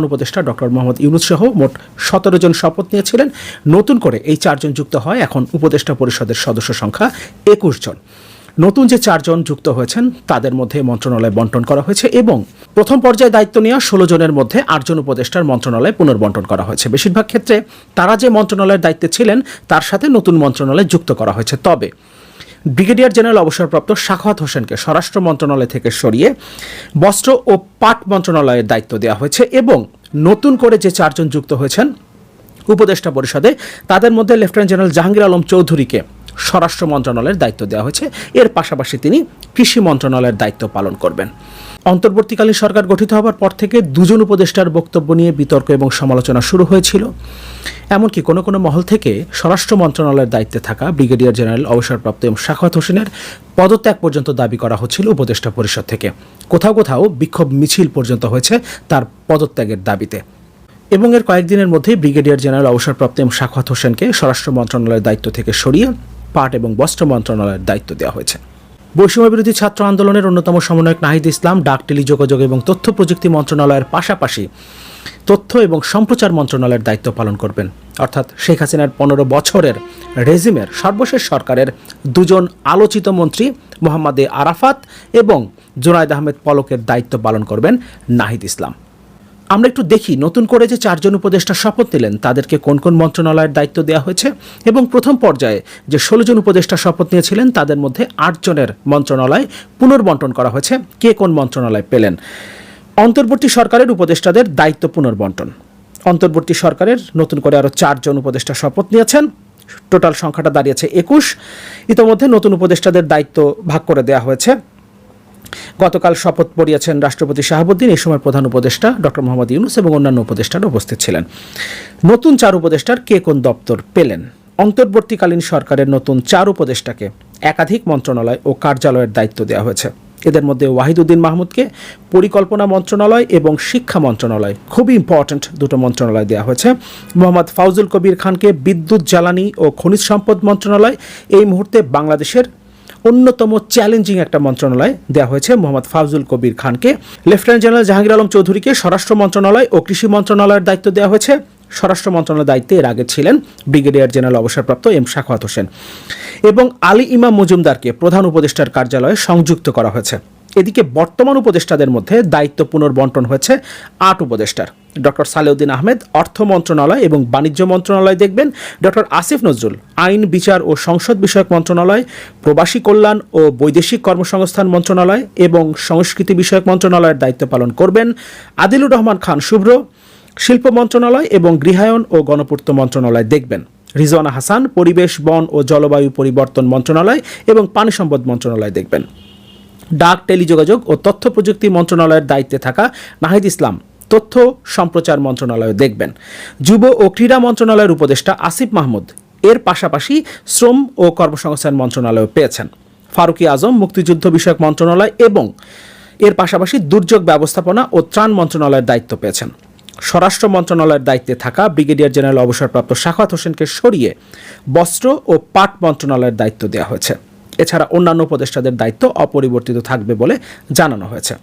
প্রধান উপদেষ্টা ডক্টর মোহাম্মদ ইউনুস সহ মোট সতেরো জন শপথ নিয়েছিলেন। নতুন করে এই চারজন যুক্ত হয় এখন উপদেষ্টা পরিষদের সদস্য সংখ্যা একুশ জন। নতুন যে চারজন যুক্ত হয়েছেন, তাদের মধ্যে মন্ত্রণালয় বন্টন করা হয়েছে এবং প্রথম পর্যায়ে দায়িত্ব নেওয়া ষোলো জনের মধ্যে আটজন উপদেষ্টার মন্ত্রণালয় পুনর্বন্টন করা হয়েছে। বেশিরভাগ ক্ষেত্রে তারা যে মন্ত্রণালয়ের দায়িত্বে ছিলেন, তার সাথে নতুন মন্ত্রণালয় যুক্ত করা হয়েছে। তবে ব্রিগেডিয়ার জেনারেল অবসরপ্রাপ্ত শাখাত হোসেনকে স্বরাষ্ট্র মন্ত্রণালয় থেকে সরিয়ে বস্ত্র ও পাট মন্ত্রণালয়ের দায়িত্ব দেওয়া হয়েছে এবং নতুন করে যে চারজন যুক্ত হয়েছেন উপদেষ্টা পরিষদে, তাদের মধ্যে লেফটেন্যান্ট জেনারেল জাহাঙ্গীর আলম চৌধুরীকে স্বরাষ্ট্র মন্ত্রণালয়ের দায়িত্ব দেওয়া হয়েছে। এর পাশাপাশি তিনি কৃষি মন্ত্রণালয়ের দায়িত্ব পালন করবেন। অন্তর্বর্তীকালীন সরকার গঠিত হওয়ার পর থেকে দুজন উপদেষ্টার বক্তব্য নিয়ে বিতর্ক এবং সমালোচনা শুরু হয়েছিল। এমনকি কোনো কোনো মহল থেকে স্বরাষ্ট্র মন্ত্রণালয়ের দায়িত্বে থাকা ব্রিগেডিয়ার জেনারেল অবসরপ্রাপ্ত এম শাখাত হোসেনের পদত্যাগ পর্যন্ত দাবি করা হচ্ছিল উপদেষ্টা পরিষদ থেকে। কোথাও কোথাও বিক্ষোভ মিছিল পর্যন্ত হয়েছে তার পদত্যাগের দাবিতে। এবং এর কয়েকদিনের মধ্যেই ব্রিগেডিয়ার জেনারেল অবসরপ্রাপ্ত এম শাখাত হোসেনকে স্বরাষ্ট্র মন্ত্রণালয়ের দায়িত্ব থেকে সরিয়ে পাট এবং বস্ত্র মন্ত্রণালয়ের দায়িত্ব দেওয়া হয়েছে। বৈষম্য বিরোধী ছাত্র আন্দোলনের অন্যতম সমন্বয়ক নাহিদ ইসলাম ডাক টেলিযোগাযোগ এবং তথ্য প্রযুক্তি মন্ত্রণালয়ের পাশাপাশি তথ্য এবং সম্প্রচার মন্ত্রণালয়ের দায়িত্ব পালন করবেন। অর্থাৎ শেখ হাসিনার পনেরো বছরের রেজিমের সর্বশেষ সরকারের দুজন আলোচিত মন্ত্রী মোহাম্মদ এ আরাফাত এবং জোনায়দ আহমেদ পলকের দায়িত্ব পালন করবেন নাহিদ ইসলাম। আমরা একটু দেখি নতুন করে যে চারজন উপদেষ্টা শপথ নিলেন, তাদেরকে কোন কোন মন্ত্রণালয়ের দায়িত্ব দেওয়া হয়েছে? এবং প্রথম পর্যায়ে যে ষোলো জন উপদেষ্টা শপথ নিয়েছিলেন, তাদের মধ্যে আটজনের মন্ত্রণালয় পুনর্বন্টন করা হয়েছে। কে কোন মন্ত্রণালয় পেলেন? অন্তর্বর্তী সরকারের উপদেষ্টাদের দায়িত্ব পুনর্বন্টন। অন্তর্বর্তী সরকারের নতুন করে আরও চারজন উপদেষ্টা শপথ নিয়েছেন। টোটাল সংখ্যাটা দাঁড়িয়েছে একুশ। ইতোমধ্যে নতুন উপদেষ্টাদের দায়িত্ব ভাগ করে দেওয়া হয়েছে। গতকাল শপথ পড়িয়েছেন রাষ্ট্রপতি শাহাবুদ্দিন। এই সময় প্রধান উপদেষ্টা ডক্টর মোহাম্মদ ইউনুস এবং অন্যান্য উপদেষ্টারা উপস্থিত ছিলেন। নতুন চার উপদেষ্টার কে কোন দপ্তর পেলেন? অন্তর্বর্তীকালীন সরকারের নতুন চার উপদেষ্টাকে একাধিক মন্ত্রণালয় ও কার্যালয়ের দায়িত্ব দেওয়া হয়েছে। এদের মধ্যে ওয়াহিদুদ্দিন মাহমুদকে পরিকল্পনা মন্ত্রণালয় এবং শিক্ষা মন্ত্রণালয়, খুবই ইম্পর্ট্যান্ট দুটো মন্ত্রণালয় দেওয়া হয়েছে। মোহাম্মদ ফাউজুল কবির খানকে বিদ্যুৎ জ্বালানি ও খনিজ সম্পদ মন্ত্রণালয়। এই মুহূর্তে বাংলাদেশের অন্যতম চ্যালেঞ্জিং একটা মন্ত্রণালয় দেওয়া হয়েছে মোহাম্মদ ফাউজুল কবির খানকে। লেফটেন্যান্ট জেনারেল জাহাঙ্গীর আলম চৌধুরীকে স্বরাষ্ট্র মন্ত্রণালয় ও কৃষি মন্ত্রণালয়ের দায়িত্ব দেওয়া হয়েছে। স্বরাষ্ট্র মন্ত্রণালয়ের দায়িত্বে এর আগে ছিলেন ব্রিগেডিয়ার জেনারেল অবসরপ্রাপ্ত এম শাখাওয়াত হোসেন এবং আলী ইমাম মজুমদারকে প্রধান উপদেষ্টার কার্যালয়ে সংযুক্ত করা হয়েছে। এদিকে বর্তমান উপদেষ্টাদের মধ্যে দায়িত্ব পুনর্বন্টন হয়েছে আট উপদেষ্টার। ডক্টর সালেউদ্দিন আহমেদ, অর্থ মন্ত্রণালয় এবং বাণিজ্য মন্ত্রণালয় দেখবেন। ডক্টর আসিফ নজরুল, আইন, বিচার ও সংসদ বিষয়ক মন্ত্রণালয়, প্রবাসী কল্যাণ ও বৈদেশিক কর্মসংস্থান মন্ত্রণালয় এবং সংস্কৃতি বিষয়ক মন্ত্রণালয়ের দায়িত্ব পালন করবেন আদিলুর রহমান খান শুভ্র, শিল্প মন্ত্রণালয় এবং গৃহায়ন ও গণপূর্ত মন্ত্রণালয় দেখবেন। রিজওয়ানা হাসান, পরিবেশ, বন ও জলবায়ু পরিবর্তন মন্ত্রণালয় এবং পানি সম্পদ মন্ত্রণালয় দেখবেন। ডাক, টেলিযোগাযোগ ও তথ্য প্রযুক্তি মন্ত্রণালয়ের দায়িত্বে থাকা নাহিদ ইসলাম তথ্য সম্প্রচার মন্ত্রণালয় দেখবেন। যুব ও ক্রীড়া মন্ত্রণালয়ের উপদেষ্টা আসিফ মাহমুদ এর পাশাপাশি শ্রম ও কর্মসংস্থান মন্ত্রণালয় পেয়েছেন। ফারুকি আজম মুক্তিযুদ্ধ বিষয়ক মন্ত্রণালয় এবং এর পাশাপাশি দুর্যোগ ব্যবস্থাপনা ও ত্রাণ মন্ত্রণালয়ের দায়িত্ব পেয়েছেন। স্বরাষ্ট্র মন্ত্রণালয়ের দায়িত্বে থাকা ব্রিগেডিয়ার জেনারেল অবসরপ্রাপ্ত শাখাত হোসেনকে সরিয়ে বস্ত্র ও পাট মন্ত্রণালয়ের দায়িত্ব দেওয়া হয়েছে। এছাড়া অন্যান্য উপদেষ্টাদের দায়িত্ব অপরিবর্তিত থাকবে বলে জানানো হয়েছে।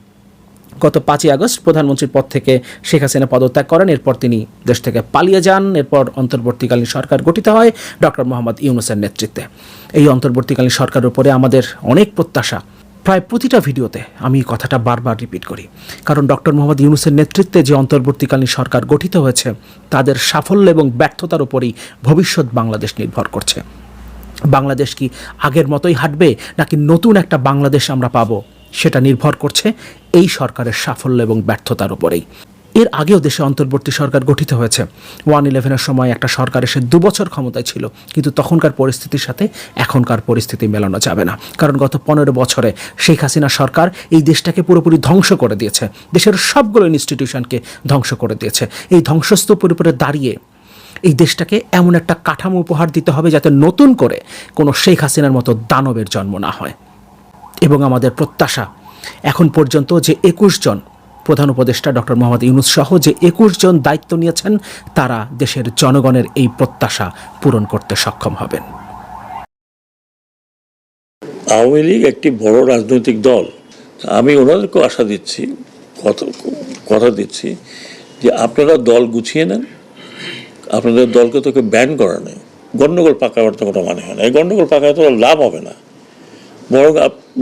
গত পাঁচই আগস্ট প্রধানমন্ত্রীর পদ থেকে শেখ হাসিনা পদত্যাগ করেন, এরপর তিনি দেশ থেকে পালিয়ে যান, এরপর অন্তর্বর্তীকালীন সরকার গঠিত হয় ডক্টর মোহাম্মদ ইউনুসের নেতৃত্বে। এই অন্তর্বর্তীকালীন সরকারের উপরে আমাদের অনেক প্রত্যাশা। প্রায় প্রতিটা ভিডিওতে আমি কথাটা বারবার রিপিট করি। কারণ ডক্টর মোহাম্মদ ইউনুসের নেতৃত্বে যে অন্তর্বর্তীকালীন সরকার গঠিত হয়েছে, তাদের সাফল্য এবং ব্যর্থতার উপরেই ভবিষ্যৎ বাংলাদেশ নির্ভর করছে। বাংলাদেশ কি আগের মতোই হাঁটবে নাকি নতুন একটা বাংলাদেশ আমরা পাবো? সেটা নির্ভর করছে এই সরকারের সাফল্য এবং ব্যর্থতার উপরেই। এর আগেও দেশে অন্তর্বর্তী সরকার গঠিত হয়েছে। ওয়ান ইলেভেনের সময় একটা সরকার এসে দুবছর ক্ষমতায় ছিল, কিন্তু তখনকার পরিস্থিতির সাথে এখনকার পরিস্থিতি মেলানো যাবে না। কারণ গত পনেরো বছরে শেখ হাসিনা সরকার এই দেশটাকে পুরোপুরি ধ্বংস করে দিয়েছে। দেশের সবগুলো ইনস্টিটিউশনকে ধ্বংস করে দিয়েছে। এই ধ্বংসস্তূপের উপরে দাঁড়িয়ে এই দেশটাকে এমন একটা কাঠামো উপহার দিতে হবে যাতে নতুন করে কোনো শেখ হাসিনার মতো দানবের জন্ম না হয়। এবং আমাদের প্রত্যাশা এখন পর্যন্ত যে একুশ জন প্রধান উপদেষ্টা ডক্টর মোহাম্মদ ইউনুস সহ যে একুশ জন দায়িত্ব নিয়েছেন, তারা দেশের জনগণের এই প্রত্যাশা পূরণ করতে সক্ষম হবেন। আওয়ামী লীগ একটি বড় রাজনৈতিক দল। আমি ওনাদেরকেও আশা দিচ্ছি, কথা দিচ্ছি যে আপনারা দল গুছিয়ে নেন। আপনাদের দলকে তোকে ব্যান করা নেই। গণ্ডগোল পাকাবার তো কোনো মানে হয় না। এই গণ্ডগোল পাকায় তো লাভ হবে না। বরং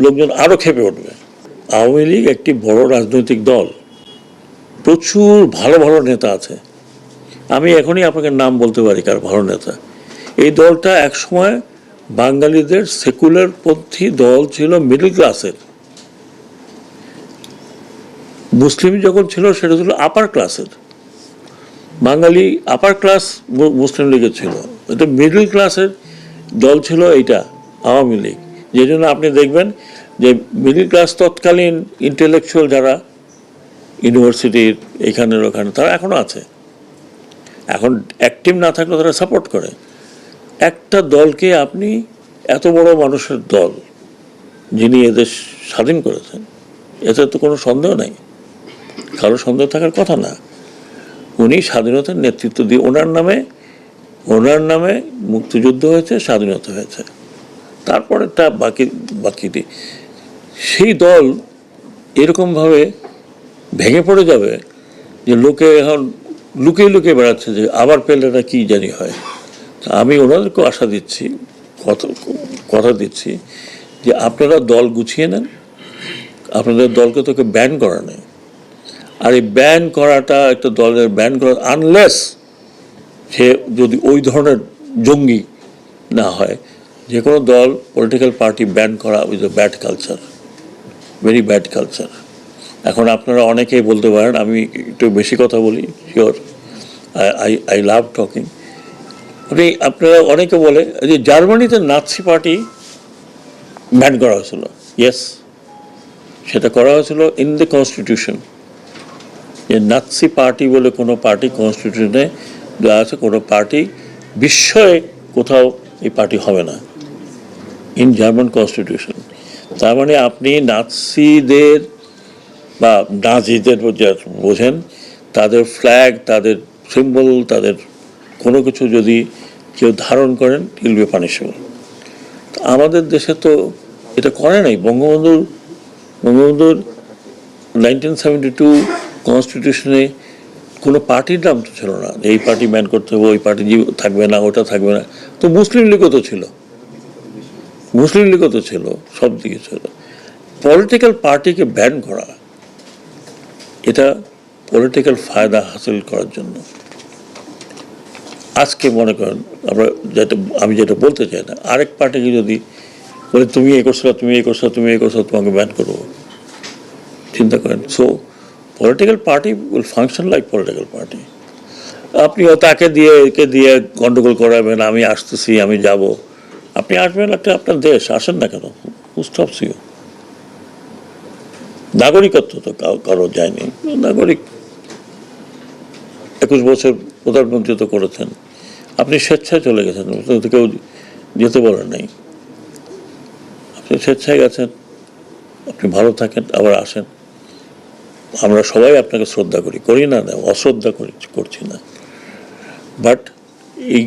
লোকজন আরও খেপে উঠবে। আওয়ামী লীগ একটি বড় রাজনৈতিক দল। প্রচুর ভালো ভালো নেতা আছে। আমি এখনই আপনাকে নাম বলতে পারি কার ভালো নেতা। এই দলটা একসময় বাঙালিদের সেকুলার পন্থী দল ছিল মিডল ক্লাসের মুসলিম যখন ছিল, সেটা ছিল আপার ক্লাসের বাঙালি আপার ক্লাস মুসলিম লীগের ছিল। এটা মিডল ক্লাসের দল ছিল এইটা, আওয়ামী লীগ। যে জন্য আপনি দেখবেন যে মিডল ক্লাস তৎকালীন ইন্টেলেকচুয়াল যারা ইউনিভার্সিটির এখানের ওখানে, তারা এখনও আছে। এখন অ্যাক্টিভ না থাকলে তারা সাপোর্ট করে। একটা দলকে আপনি এত বড় মানুষের দল যিনি এদেশ স্বাধীন করেছেন, এতে তো কোনো সন্দেহ নাই। কারও সন্দেহ থাকার কথা না। উনি স্বাধীনতার নেতৃত্ব দিয়ে ওনার নামে ওনার নামে মুক্তিযুদ্ধ হয়েছে, স্বাধীনতা হয়েছে। তারপরেটা বাকি বাকিটি সেই দল এরকমভাবে ভেঙে পড়ে যাবে যে লোকে এখন লুকিয়ে লুকিয়ে বেড়াচ্ছে যে আবার পেলে না কি জানি হয়। তা আমি ওনাদেরকেও আশা দিচ্ছি কথা কথা দিচ্ছি যে আপনারা দল গুছিয়ে নেন, আপনাদের দলকে তোকে ব্যান করা নেই। আর এই ব্যান করাটা একটা দলের ব্যান করা আনলেস সে যদি ওই ধরনের জঙ্গি না হয়, যে কোনো দল পলিটিক্যাল পার্টি ব্যান করা is a bad culture very bad culture এখন আপনারা অনেকেই বলতে পারেন, আমি একটু বেশি কথা বলি sure I I love talking আপনি, আপনারা অনেকে বলে যে জার্মানিতে নাৎসি পার্টি ব্যান করা হয়েছিল ইয়েস সেটা করা হয়েছিল ইন দ্য কনস্টিটিউশন যে নাৎসি পার্টি বলে কোনো পার্টি কনস্টিটিউশনে দেওয়া আছে, কোনো পার্টি বিস্ময়ে কোথাও এই পার্টি হবে না। ইন জার্মান কনস্টিটিউশন তার মানে আপনি নাৎসিদের বা নাজিদের বোঝেন, তাদের ফ্ল্যাগ তাদের সিম্বল তাদের কোনো কিছু যদি কেউ ধারণ করেন ইল বি পানিশেবল আমাদের দেশে তো এটা করে নাই। বঙ্গবন্ধুর বঙ্গবন্ধুর নাইনটিন সেভেন্টি টু কনস্টিটিউশনে কোনো পার্টির নাম তো ছিল না এই পার্টি ব্যান করতে হবে, ওই পার্টি থাকবে না, ওটা থাকবে না। তো মুসলিম লীগও তো ছিল। মুসলিম লীগও তো ছিল, সব দিকে ছিল। পলিটিক্যাল পার্টিকে ব্যান করা, এটা পলিটিক্যাল ফায়দা হাসিল করার জন্য। আজকে মনে করেন, আমরা যেটা আমি যেটা বলতে চাই না, আরেক পার্টিকে যদি বলে, তুমি এ করছ, তুমি এ করছ, তুমি এ করছ, তোমাকে ব্যান করব। চিন্তা করেন so political party will function like political party আপনিও তাকে দিয়ে, একে দিয়ে গন্ডগোল করাবেন, আমি আসতেছি, আমি যাব। আপনি আসবেন একটা আপনার দেশ, আসেন না কেন? স্টপস নাগরিকত্ব তো কারও যায়নি। নাগরিক একুশ বছর প্রধানমন্ত্রী তো করেছেন। আপনি স্বেচ্ছায় চলে গেছেন কেউ যেতে বলেন নাই। আপনি স্বেচ্ছায় গেছেন, আপনি ভালো থাকেন, আবার আসেন। আমরা সবাই আপনাকে শ্রদ্ধা করি করি না অশ্রদ্ধা করি করছি না। বাট এই